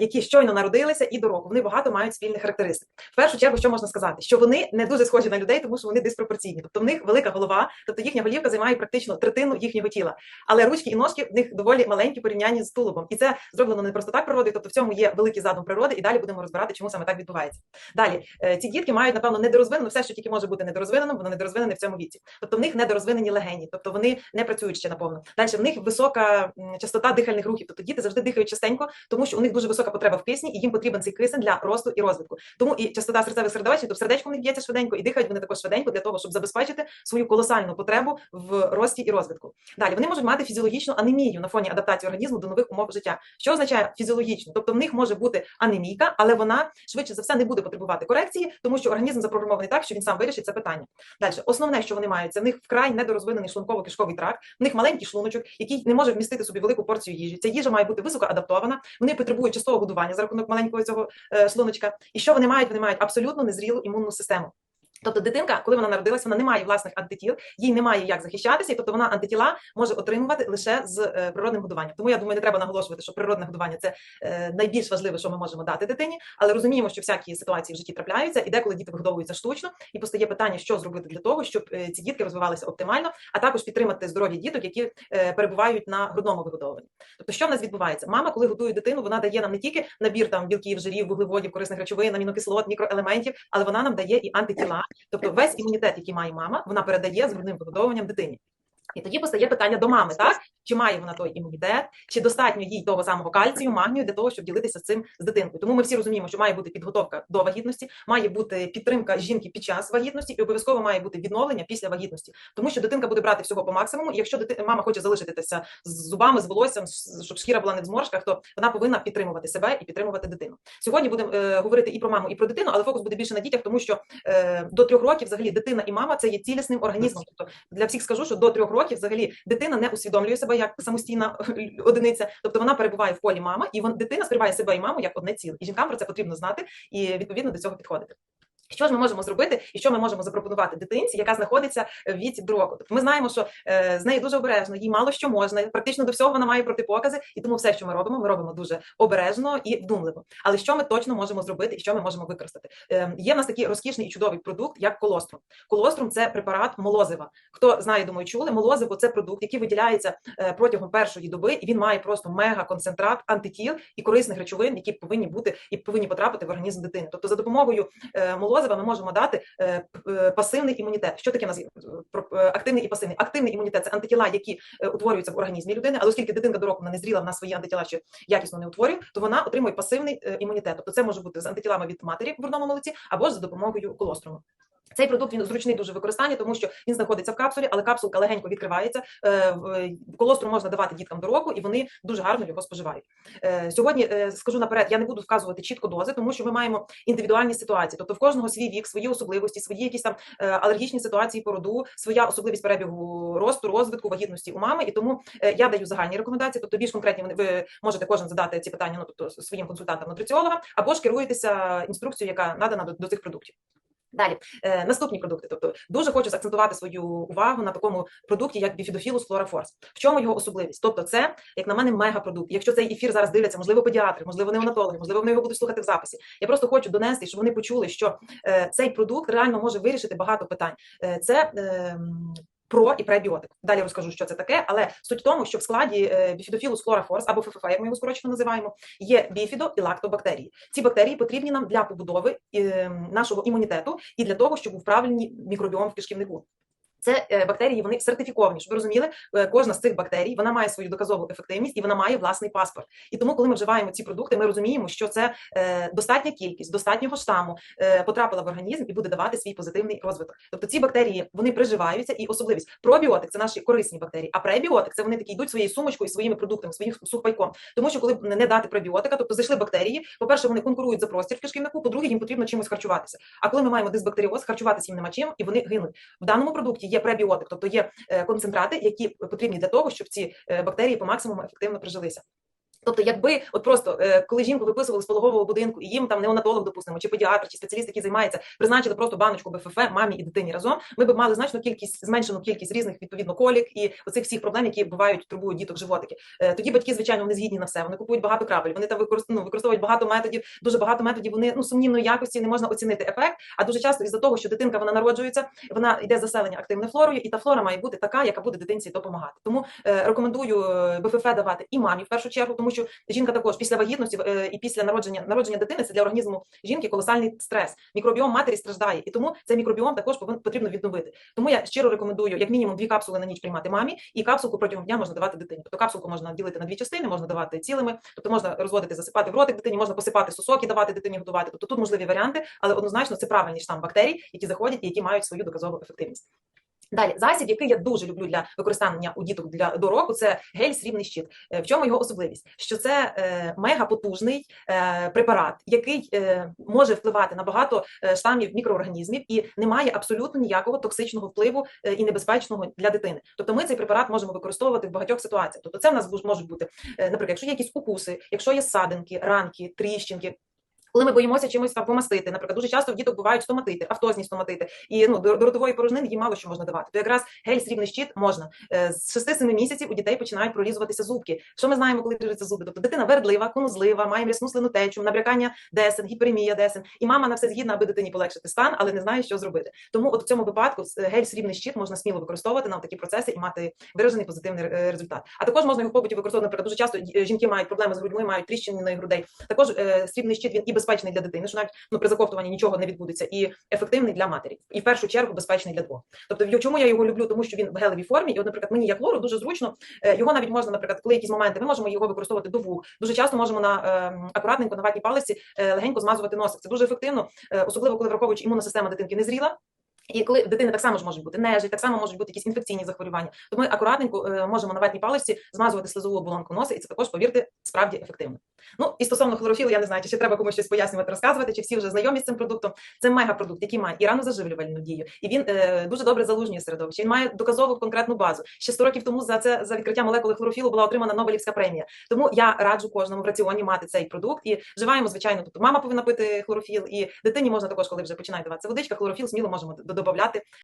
які щойно народилися і до року. Вони багато мають спільних характеристик. В першу чергу, що можна сказати, що вони не дуже схожі на людей, тому що вони диспропорційні. Тобто в них велика голова, тобто їхня голівка займає практично третину їхнього тіла. Але ручки і ножки в них доволі маленькі порівнянні з тулубом. І це зроблено не просто так природою, тобто в цьому є великий задум природи, і далі будемо розбирати, чому саме так відбувається. Далі е, ці дітки мають, напевно, недорозвинено все, що тільки може бути недорозвиненим, воно недорозвинене в цьому віці. Тобто в них недорозвинені легені, тобто вони не працюють ще наповно. Далі в них висока частота дихальних рухів. Тобто діти завжди дихають частенько, тому що у них дуже висока потреба в кисні, і їм потрібен цей кисень для росту і розвитку. Тому і частота серцевих сердовищ, тобто сердечко них б'ється швиденько, і дихають вони також швиденько для того, щоб забезпечити свою колосальну потребу в рості і розвитку. Далі вони можуть мати фізіологічну анемію на фоні адаптації організму до нових умов життя. Що означає фізіологічно? Тобто в них може бути анемійка, але вона швидше за все не буде потребувати корекції, тому що організм запрограмований так, що він сам вирішить це питання. Далі, основне, що вони мають, це в них вкрай недорозвинений шлунково-кишковий тракт, в них маленький шлуночок, який не може вмістити собі велику порцію їжі. Ця їжа має бути високо адаптована. Вони потребують частого годування за рахунок маленького цього е, шлуночка. І що вони мають? Вони мають абсолютно незрілу імунну систему. Тобто дитинка, коли вона народилася, вона не має власних антитіл, їй немає як захищатися, і тобто вона антитіла може отримувати лише з е, природним годуванням. Тому я думаю, не треба наголошувати, що природне годування це е, найбільш важливе, що ми можемо дати дитині, але розуміємо, що всякі ситуації в житті трапляються, і деколи діти вигодовуються штучно, і постає питання, що зробити для того, щоб е, ці дітки розвивалися оптимально, а також підтримати здоров'я діток, які перебувають на грудному вигодовуванні. Тобто, що в нас відбувається? Мама, коли готує дитину, вона дає нам не тільки набір там білків, жирів, вуглеводів, корисних речовин, амінокислот, мікроелементів, але вона нам дає і антитіла, тобто весь імунітет, який має мама, вона передає з грудним вигодовуванням дитині. І тоді постає питання до мами, так чи має вона той імунітет, чи достатньо їй того самого кальцію, магнію для того, щоб ділитися цим з дитинкою. Тому ми всі розуміємо, що має бути підготовка до вагітності, має бути підтримка жінки під час вагітності, і обов'язково має бути відновлення після вагітності, тому що дитинка буде брати всього по максимуму. І якщо дити... мама хоче залишитися з зубами, з волоссям, щоб шкіра була не в зморшках, то вона повинна підтримувати себе і підтримувати дитину. Сьогодні будемо е, говорити і про маму, і про дитину, але фокус буде більше на дітях, тому що е, до трьох років взагалі дитина і мама це є цілісним організмом. Тобто для всіх скажу, що до трьох років взагалі дитина не усвідомлює себе як самостійна одиниця, тобто вона перебуває в полі мами, і вон дитина сприймає себе і маму як одне ціле. І жінкам про це потрібно знати і відповідно до цього підходити. Що ж ми можемо зробити, і що ми можемо запропонувати дитинці, яка знаходиться в віці до? Тобто ми знаємо, що е, з нею дуже обережно, їй мало що можна, практично до всього вона має протипокази, і тому все, що ми робимо, ми робимо дуже обережно і вдумливо. Але що ми точно можемо зробити і що ми можемо використати? Е, є в нас такий розкішний і чудовий продукт, як колострум. Колострум це препарат молозива. Хто знає, думаю, чули, молозиво це продукт, який виділяється е, протягом першої доби, і він має просто мега концентрат антитіл і корисних речовин, які повинні бути і повинні потрапити в організм дитини. Тобто, за допомогою е, молозива ми можемо дати е, е, пасивний імунітет. Що таке нас? Е, активний і пасивний? Активний імунітет це антитіла, які утворюються в організмі людини, але оскільки дитинка до року вона не зріла, вона свої антитіла ще якісно не утворює, то вона отримує пасивний імунітет. Тобто це може бути з антитілами від матері в грудному молоці або ж за допомогою колоструму. Цей продукт він зручний дуже в використанні, тому що він знаходиться в капсулі, але капсулка легенько відкривається. Е, е, можна давати діткам до року, і вони дуже гарно його споживають. Е, Сьогодні скажу наперед, я не буду вказувати чітко дози, тому що ми маємо індивідуальні ситуації. Тобто в кожного свій вік, свої особливості, свої якісь там алергічні ситуації по роду, своя особливість перебігу росту, розвитку, вагітності у мами. І тому я даю загальні рекомендації. Тобто більш конкретні ви можете кожен задати ці питання, ну тобто своїм консультантам нутриціологам, або ж керуєтеся інструкцією, яка надана до цих продуктів. Далі е, наступні продукти. Тобто дуже хочу заакцентувати свою увагу на такому продукті, як біфідофілус флорафорс. В чому його особливість? Тобто, це як на мене мегапродукт. Якщо цей ефір зараз дивляться, можливо, педіатри, можливо, неонатологи, можливо, вони його будуть слухати в записі. Я просто хочу донести, щоб вони почули, що е, цей продукт реально може вирішити багато питань. Е, це е, про і пребіотик. Далі розкажу, що це таке, але суть в тому, що в складі е, біфідофілус хлорофорс або ФФФ, як ми його скорочено називаємо, є біфідо і лактобактерії. Ці бактерії потрібні нам для побудови е, нашого імунітету і для того, щоб був правильний мікробіом в кишківнику. Це е, бактерії, вони сертифіковані. Щоб ви розуміли, е, кожна з цих бактерій вона має свою доказову ефективність і вона має власний паспорт. І тому, коли ми вживаємо ці продукти, ми розуміємо, що це е, достатня кількість достатнього штаму потрапила в організм і буде давати свій позитивний розвиток. Тобто ці бактерії вони приживаються і особливість. Пробіотик це наші корисні бактерії, а пребіотик це вони такі йдуть своєю сумочкою, своїми продуктами, своїм сухпайком. Тому що коли не дати пробіотика, тобто зайшли бактерії. По перше, вони конкурують за простір в кишківнику. По-друге, їм потрібно чимось харчуватися. А коли ми маємо дисбактеріоз, харчуватися їм нема чим, і вони гинуть. В даному продукті є пребіотик, тобто є е, концентрати, які потрібні для того, щоб ці е, бактерії по максимуму ефективно прижилися. Тобто, якби от просто е, коли жінку виписували з пологового будинку, і їм там неонатолог, допустимо, чи педіатр, чи спеціаліст, який займається, призначили просто баночку БФФ мамі і дитині разом, ми б мали значну кількість зменшену кількість різних відповідно колік і оцих всіх проблем, які бувають турбують діток животики. Е, тоді батьки, звичайно, вони згідні на все. Вони купують багато крапель, вони там використ- ну, використовують багато методів, дуже багато методів. Вони ну сумнівної якості не можна оцінити ефект. А дуже часто із-за того, що дитинка вона народжується, вона йде заселення активною флорою, і та флора має бути така, яка буде дитинці допомагати. Тому е, рекомендую БФФ давати і мамі в першу чергу, тому що жінка також після вагітності е, і після народження народження дитини це для організму жінки колосальний стрес. Мікробіом матері страждає, і тому цей мікробіом також повин, потрібно відновити. Тому я щиро рекомендую як мінімум дві капсули на ніч приймати мамі, і капсулку протягом дня можна давати дитині. Тобто капсулку можна ділити на дві частини, можна давати цілими, тобто можна розводити, засипати в ротик дитині, можна посипати сосок і давати дитині годувати. Тобто тут можливі варіанти, але однозначно це правильний штам бактерій, які заходять і які мають свою доказову ефективність. Далі засіб, який я дуже люблю для використання у діток для до року, це гель срібний щит. Е, В чому його особливість? Що це е, мегапотужний е, препарат, який е, може впливати на багато е, штамів мікроорганізмів і не має абсолютно ніякого токсичного впливу е, і небезпечного для дитини. Тобто, ми цей препарат можемо використовувати в багатьох ситуаціях. Тобто, це в нас можуть бути, наприклад, якщо є якісь укуси, якщо є садинки, ранки, тріщинки. Коли ми боїмося чимось помастити, наприклад, дуже часто в діток бувають стоматити, автозні стоматити, і ну до, до ротової порожнини їм мало що можна давати. То якраз гель срібний щит можна. Е, З 6-7 місяців у дітей починають прорізуватися зубки. Що ми знаємо, коли ріжуться зуби? Тобто дитина вередлива, конузлива, має м'ясну слину течу, набрякання десен, гіперемія десен, і мама на все згідна, аби дитині полегшити стан, але не знає, що зробити. Тому от в цьому випадку е, гель срібний щит можна сміло використовувати на такі процеси і мати виражений позитивний е, результат. А також можна його в побуті використовувати. Наприклад, дуже часто жінки мають проблеми з грудьми, мають тріщини на грудей. Також срібний щит він і безпечний для дитини, що навіть ну при заковтуванні нічого не відбудеться, і ефективний для матері, і в першу чергу безпечний для двох. Тобто, чому я його люблю? Тому що він в гелевій формі, і от, наприклад, мені як лору дуже зручно. е, Його навіть можна, наприклад, коли якісь моменти, ми можемо його використовувати до вух. Дуже часто можемо на е, акуратненько на ватній палиці е, легенько змазувати носик. Це дуже ефективно, е, особливо коли враховуючи імунна система дитинки не зріла. І коли дитини так само ж можуть бути нежить, так само можуть бути якісь інфекційні захворювання, то ми акуратненько е, можемо на ватній паличці змазувати слизову оболонку носа, і це також, повірте, справді ефективно. Ну і стосовно хлорофілу, я не знаю, чи ще треба комусь щось пояснювати, розказувати, чи всі вже знайомі з цим продуктом. Це мегапродукт, який має і ранозаживлювальну дію, і він е, дуже добре залужнює середовище. Він має доказову конкретну базу. Ще 100 років тому за це за відкриття молекули хлорофілу була отримана Нобелівська премія. Тому я раджу кожному в раціоні мати цей продукт і вживаємо, звичайно. Тобто мама повинна пити хлорофіл, і дитині можна також, коли вже починає даватися водичка, хлорофіл сміло можемо додати додавати